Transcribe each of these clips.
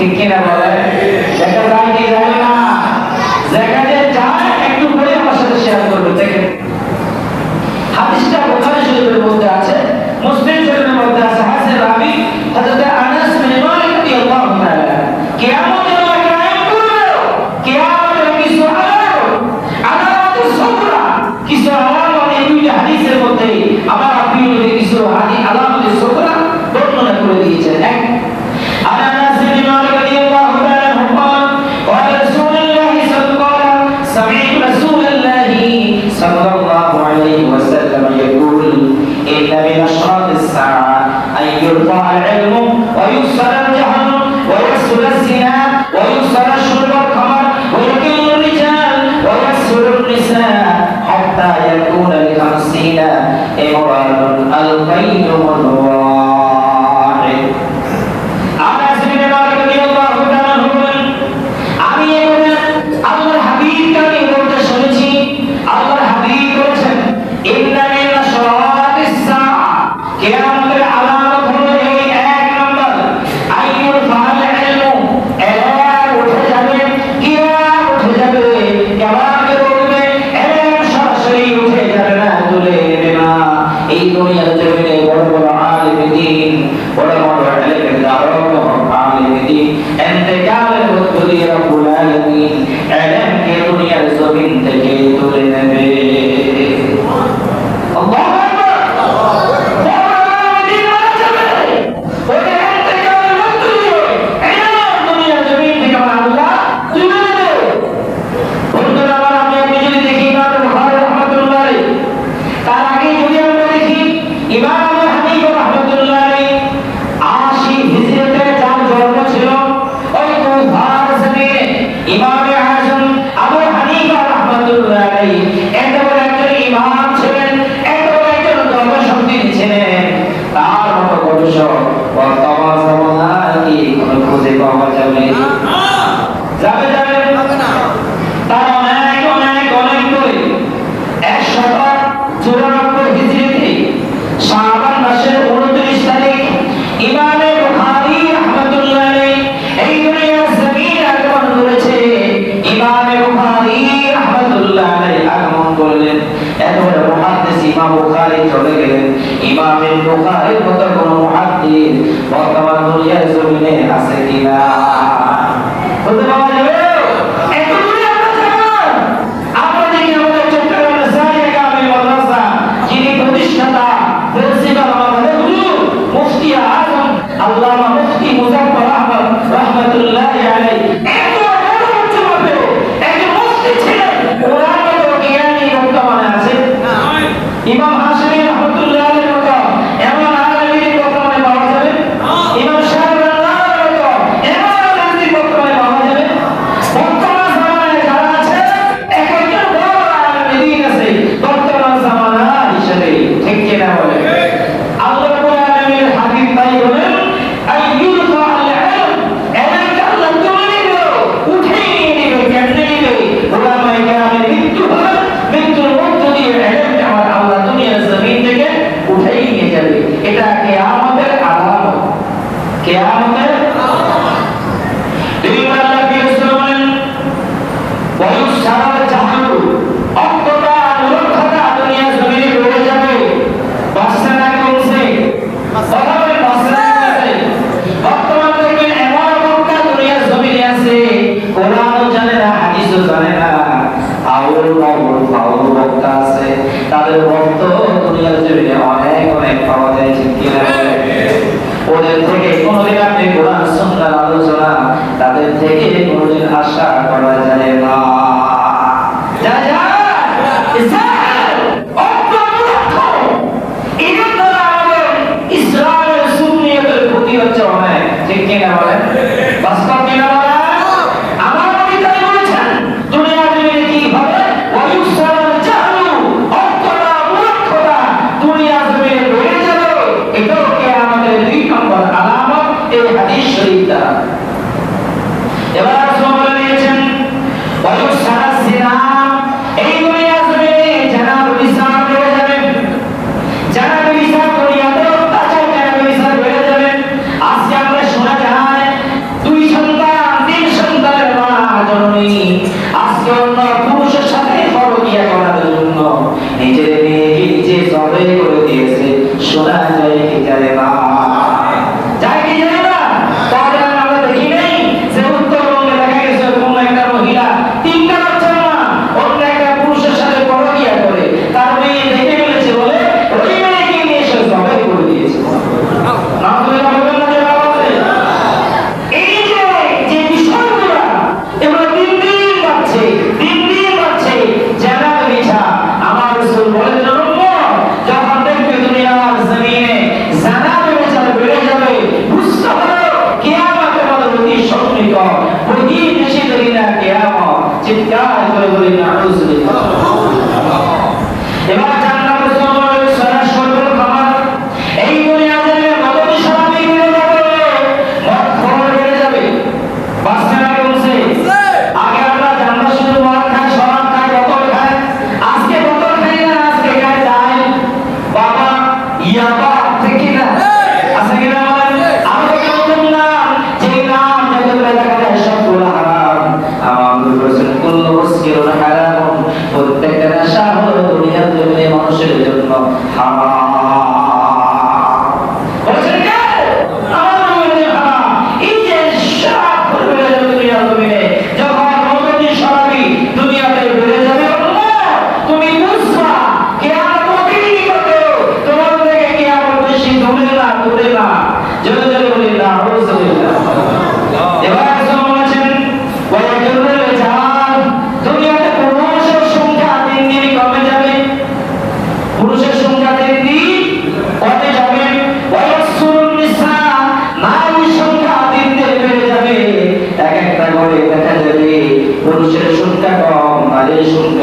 சிக்கினவர் எந்த காரணம் إمرأ ألقيته الواحد ইমাম বুখারী চলে গেলেন। ইমামে বুখারীর মতো কোনো মুহাদ্দিস বর্তমান দুনিয়ার জমিনে আছে কিনা? হতে পারে তিনটা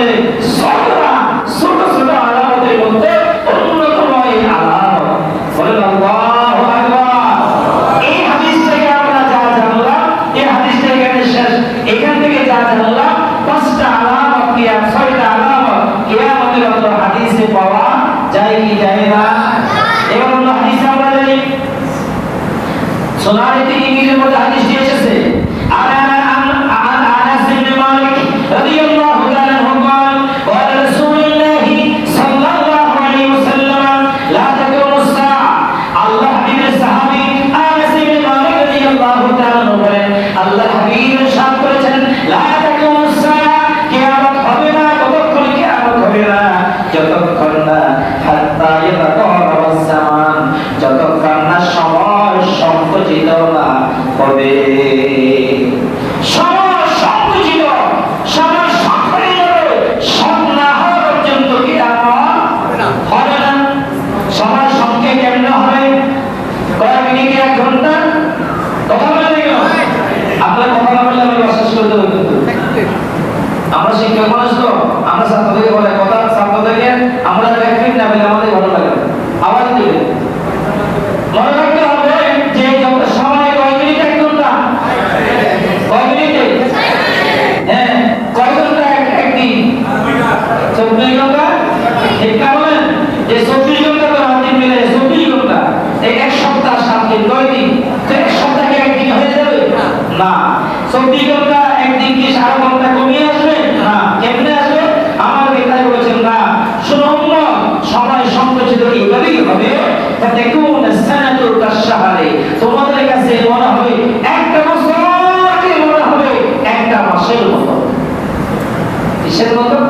মধ্যে সবরা ছোট ছোট আলামতের মধ্যে অন্যতম এই আলামত বলেন আল্লাহু আকবার। এই হাদিস থেকে আমরা যা জানলাম, এই হাদিস থেকে শেষ। এখান ইংরেজির মধ্যে হাদিস দিয়েছে আমরা ভ্যাকসিন না পেলে আমাদের ভালো লাগবে আবার দিবে। মনে রাখতে হবে যে সময় কয় মিনিট এক ঘণ্টা? কয় হ্যাঁ কয় ঘণ্টা একদিন চব্বিশ ঘণ্টা? ঠিক না বলেন? যে চব্বিশ ঘণ্টা তো দিন মিলে চব্বিশ ঘণ্টা। এই এক সপ্তাহ সাত দিন নয় দিন? এক সপ্তাহে একদিন হয়ে যাবে? না। চব্বিশ ঘণ্টা Você não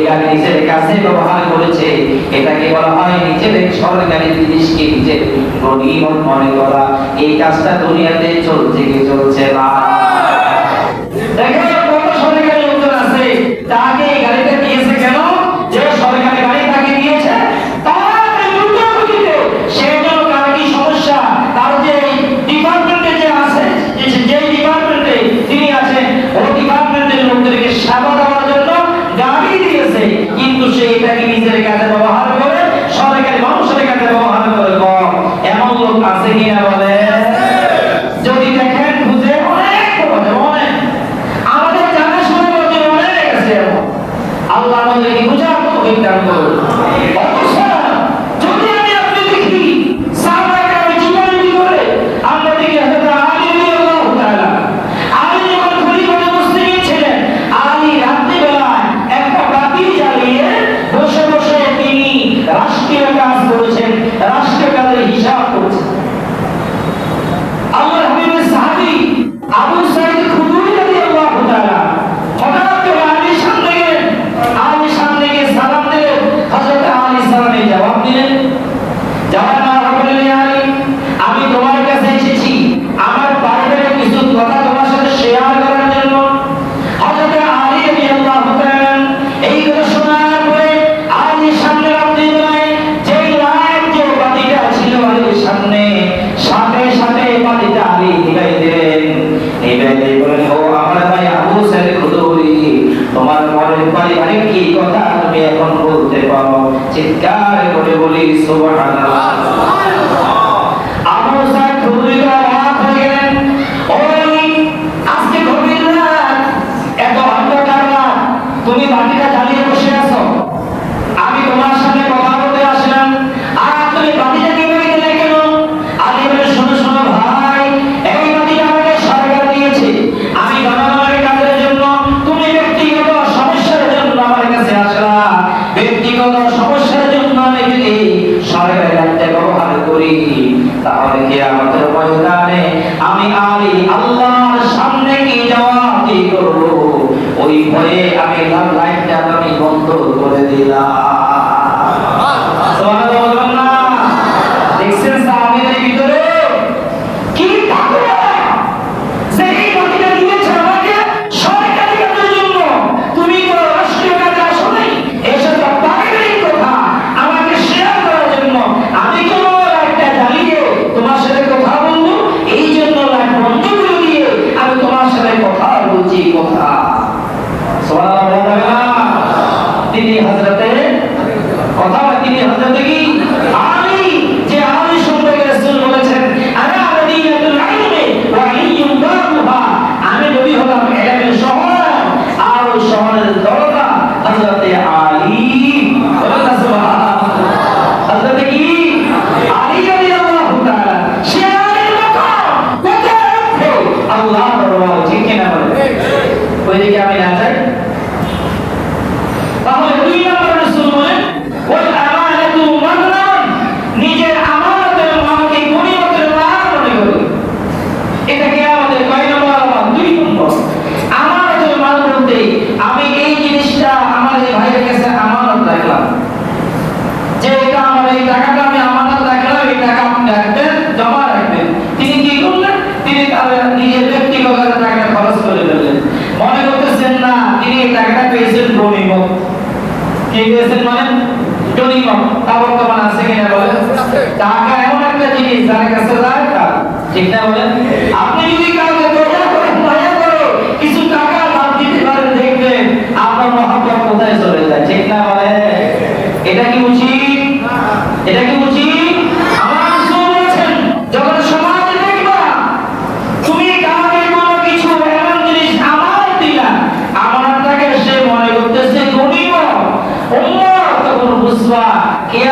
শরীরা নিজের কাছে ব্যবহার করেছে। এটাকে বলা হয় নিজেদের সরকারি জিনিসকে নিজের গণিমত মনে করা। এই কাজটা দুনিয়াতে চলছে কি চলছে না? দেখেন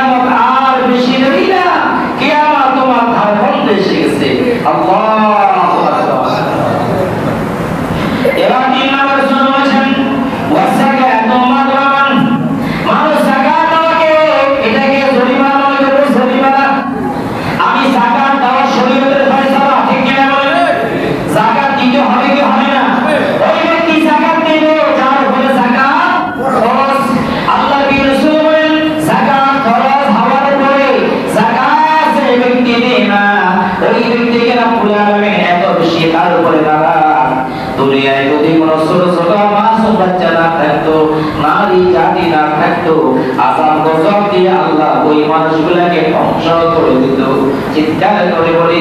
কিয়ামত আল্লাহ ওই মানুষগুলাকে ধ্বংস করে দিত চিৎকার করে বলে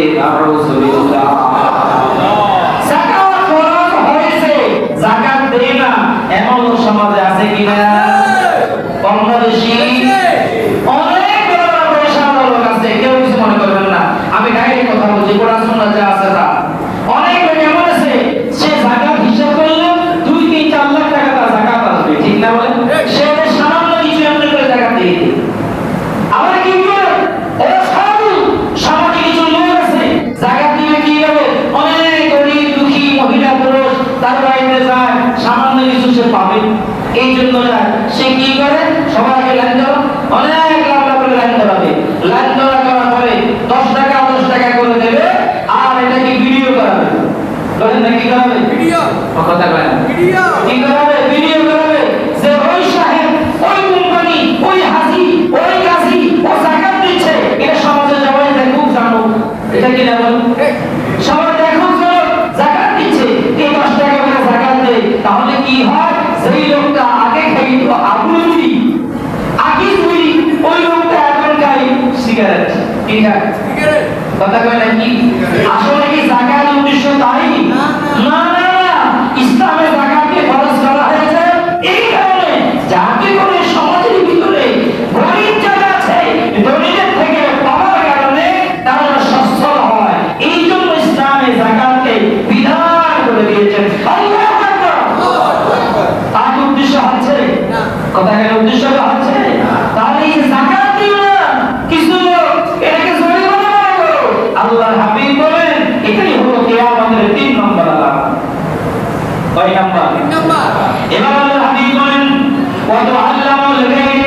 وتعلم البيت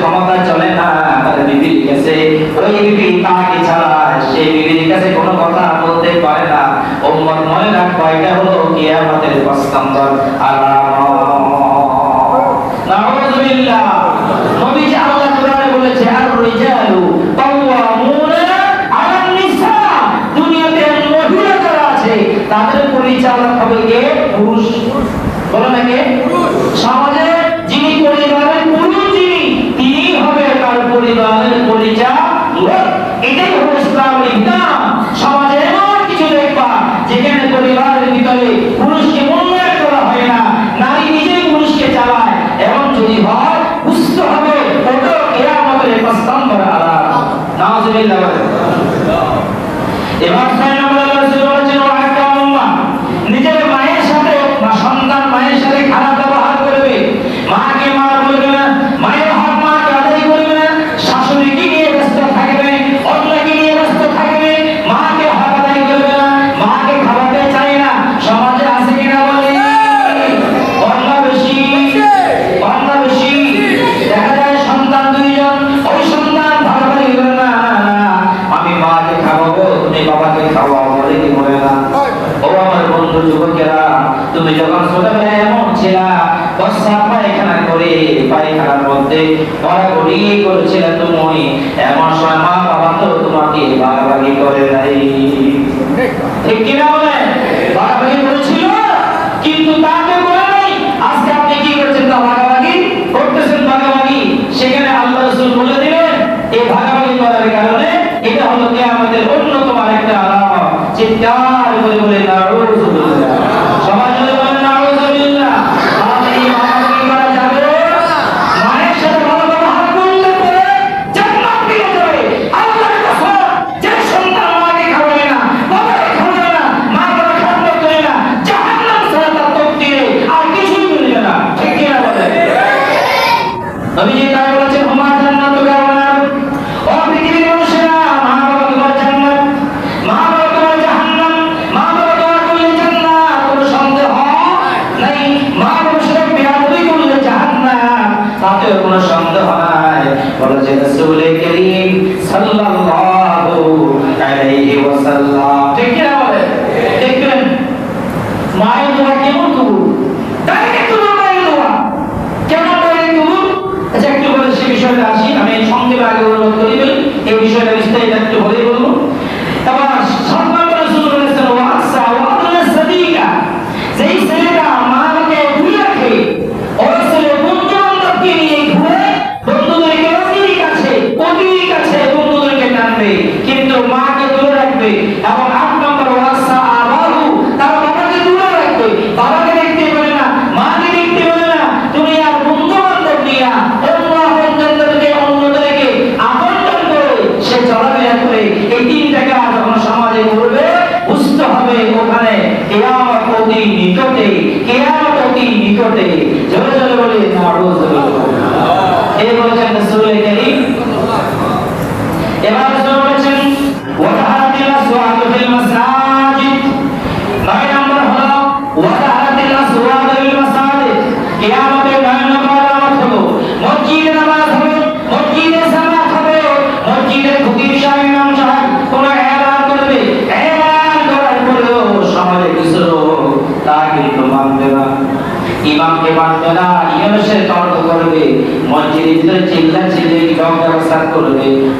ক্ষমতা চলে না, তাহলে দিদির কাছে। ওই দিদি তাকে ছাড়া সে দিদির কাছে কোনো কথা বলতে পারে না। ওমর মনে রাখ, কয়টা হলো, কিয়ামতের প্রস্তান্তর আর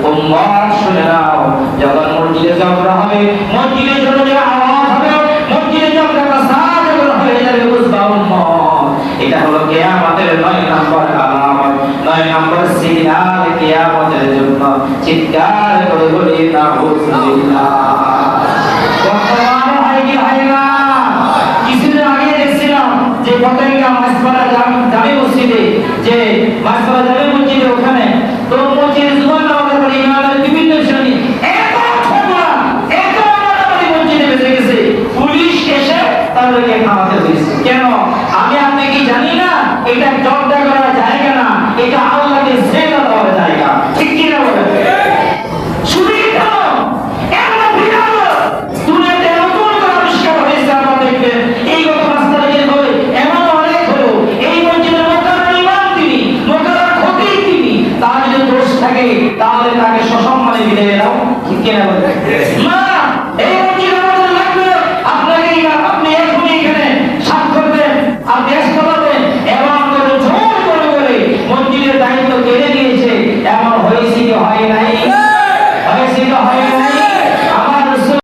উম্মার শুনে নাও, যখন মসজিদে যাওয়া হবে, মসজিদে যখন যে আওয়াজ হবে, মসজিদে যখন একটা সাজ হয়ে যাবে, বুঝবা উম্মত। এটা হলো কেয়ামতের নয় নম্বর আলামত, নয় নম্বর সিগনাল কেয়ামতের জন্য। চিৎকার করে বলি না হুজুর